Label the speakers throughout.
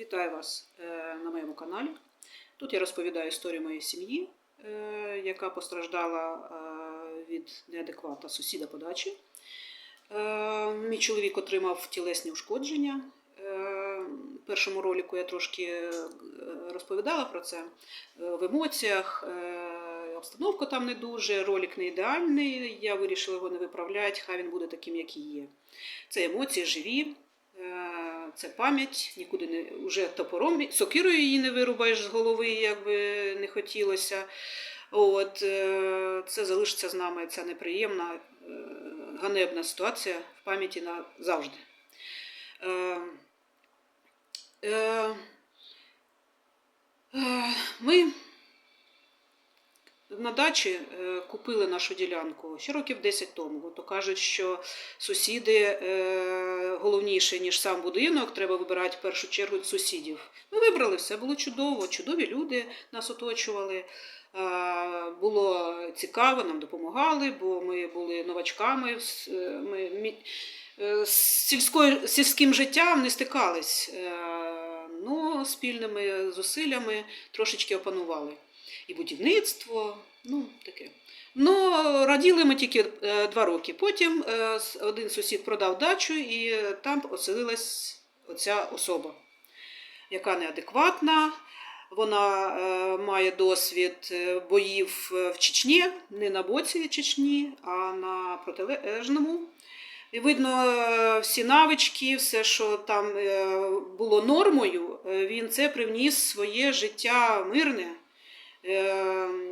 Speaker 1: Вітаю вас е, на моєму каналі. Тут я розповідаю історію моєї сім'ї, е, яка постраждала е, від неадеквата сусіда по дачі. Е, Мій чоловік отримав тілесні ушкодження. В першому ролику я трошки розповідала про це. В емоціях обстановка там не дуже, ролик не ідеальний. Я вирішила його не виправляти, хай він буде таким, який є. Це емоції живі, це пам'ять, нікуди не вже топором, сокирою її не вирубаєш з голови, як би не хотілося. От, е, це залишиться з нами, ця неприємна, е, ганебна ситуація в пам'яті назавжди. Е, е, е, Ми на дачі е, купили нашу ділянку ще років 10 тому. То кажуть, що сусіди е, головніше, ніж сам будинок, треба вибирати в першу чергу сусідів. Ми вибрали все, було чудово, чудові люди нас оточували. Е, Було цікаво, нам допомагали, бо ми були новачками. Ми з сільською, сільським життям не стикались. Е, Ну, спільними зусиллями трошечки опанували і будівництво, ну таке. Ну, раділи ми тільки е, два роки. Потім е, один сусід продав дачу, і е, там оселилась оця особа, яка неадекватна. Вона має досвід боїв в Чечні, не на боці Чечні, а на протилежному. І видно, всі навички, все, що там було нормою, він це привніс своє життя мирне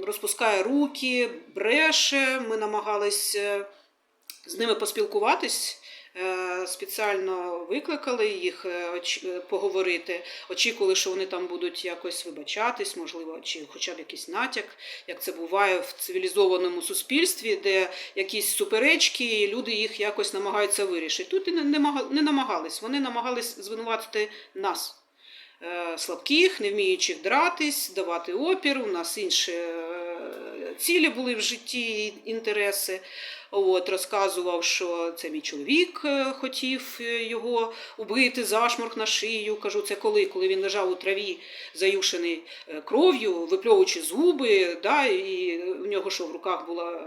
Speaker 1: розпускає руки, бреше. Ми намагалися з ними поспілкуватись. е, Спеціально викликали їх е, е, поговорити. Очікували, що вони там будуть якось вибачатись, можливо, чи хоча б якийсь натяк, як це буває в цивілізованому суспільстві, де якісь суперечки, і люди їх якось намагаються вирішити. Тут і не, не мага- не намагались. Вони намагались звинуватити нас е, слабких, не вміючих дратись, давати опір. У нас інші е, цілі були в житті, інтереси. От, розказував, що це мій чоловік е, хотів е, його убити, зашморк на шию. Кажу, це коли? Коли він лежав у траві, заюшений е, кров'ю, випльовуючи зуби, да, і в нього що в руках була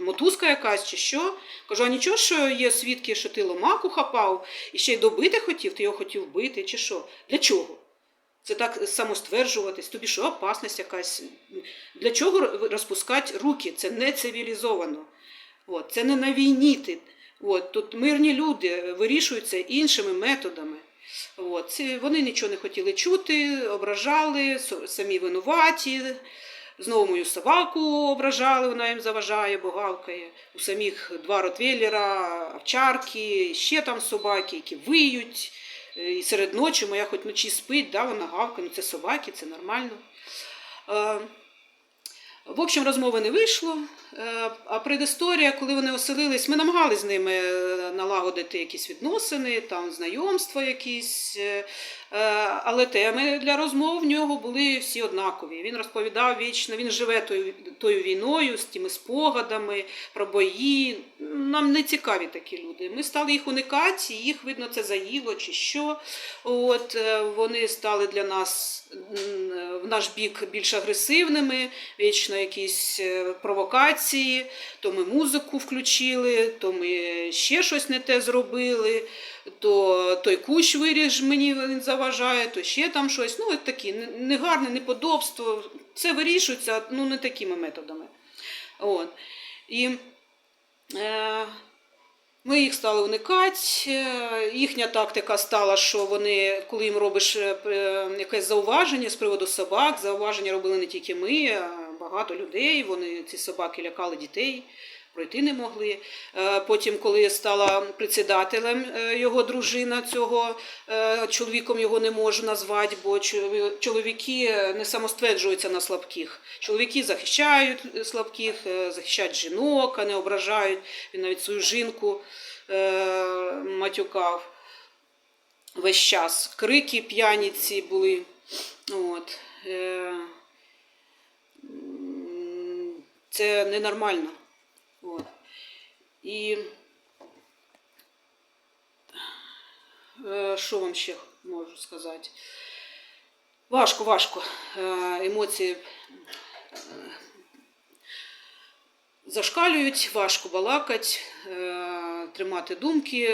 Speaker 1: мотузка якась чи що. Кажу, а нічого, що є свідки, що ти ломаку хапав і ще й добити хотів, ти його хотів вбити, чи що? Для чого? Це так самостверджуватись, тобі що опасність якась. Для чого розпускати руки? Це не цивілізовано. От, це не на війні. От, тут мирні люди вирішуються іншими методами. От, вони нічого не хотіли чути, ображали, самі винуваті. Знову мою собаку ображали, вона їм заважає, бо гавкає. У самих два ротвейлера, овчарки, ще там собаки, які виють. І серед ночі моя хоч вночі спить, да, вона гавкає, ну це собаки, це нормально. Е, В общем, розмови не вийшло. Е, А предісторія, коли вони оселились, ми намагалися з ними е, налагодити якісь відносини, там знайомства якісь. е, Але теми для розмов в нього були всі однакові. Він розповідав вічно, він живе тою, тою війною, з тими спогадами про бої. Нам не цікаві такі люди. Ми стали їх уникати, їх, видно, це заїло чи що. От вони стали для нас в наш бік більш агресивними, вічно якісь е, провокації, то ми музику включили, то ми ще щось не те зробили, то той кущ виріж мені він заважає, то ще там щось. Ну, такі негарне неподобство. Це вирішується ну, не такими методами. От. І е, ми їх стали уникати. Е, Їхня тактика стала, що вони, коли їм робиш е, е, якесь зауваження з приводу собак, зауваження робили не тільки ми, багато людей. Вони ці собаки лякали дітей. Пройти не могли. Е, Потім, коли стала председателем е, його дружина цього, е, чоловіком його не можу назвати, бо чоловіки не самостверджуються на слабких. Чоловіки захищають слабких, захищають жінок, а не ображають. Він навіть свою жінку матюкав весь час. Крики п'яниці були. От. Це ненормально. От. І е, що вам ще можу сказати. Важко, важко. Е, Емоції е, зашкалюють, важко балакати, тримати думки.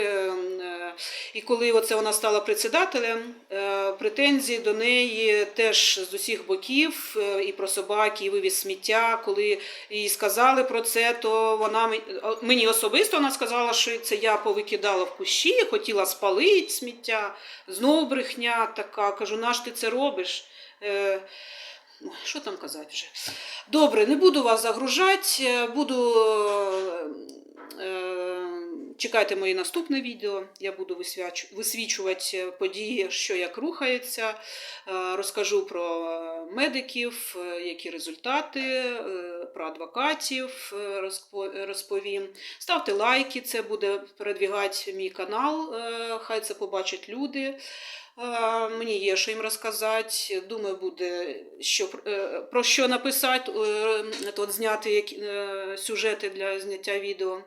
Speaker 1: І коли оце вона стала председателем, е, претензії до неї теж з усіх боків, е, і про собаки, і вивіз сміття. Коли їй сказали про це, то вона мені особисто вона сказала, що це я повикидала в кущі, хотіла спалити сміття. Знову брехня така. Кажу, наш ти це робиш? Е, Що там казати вже? Добре, не буду вас загружати, буду. Е, е, Чекайте моє наступне відео. Я буду висвічувати події, що як рухається. Е, Розкажу про е, медиків, е, які результати, е, про адвокатів е, розповім. Ставте лайки, це буде передвігати мій канал. е, Хай це побачать люди. Е, Мені є що їм розказати. Думаю, буде що, е, про що написати, е, от зняти е, сюжети для зняття відео.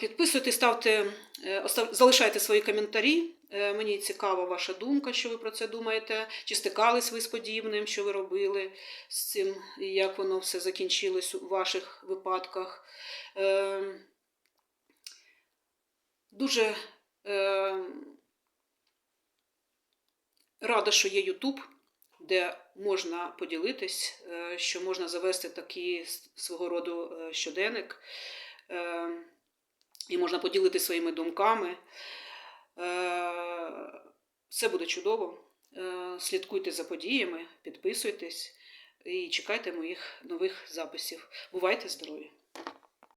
Speaker 1: Підписуйтесь, ставте, е, залишайте свої коментарі. Е, Мені цікава ваша думка, що ви про це думаєте. Чи стикались ви з подібним, що ви робили з цим, і як воно все закінчилось у ваших випадках. Е, Дуже рада, що є YouTube, де можна поділитись, що можна завести такий свого роду щоденник, і можна поділити своїми думками. Е, Все буде чудово. Е, Слідкуйте за подіями, підписуйтесь і чекайте моїх нових записів. Бувайте здорові!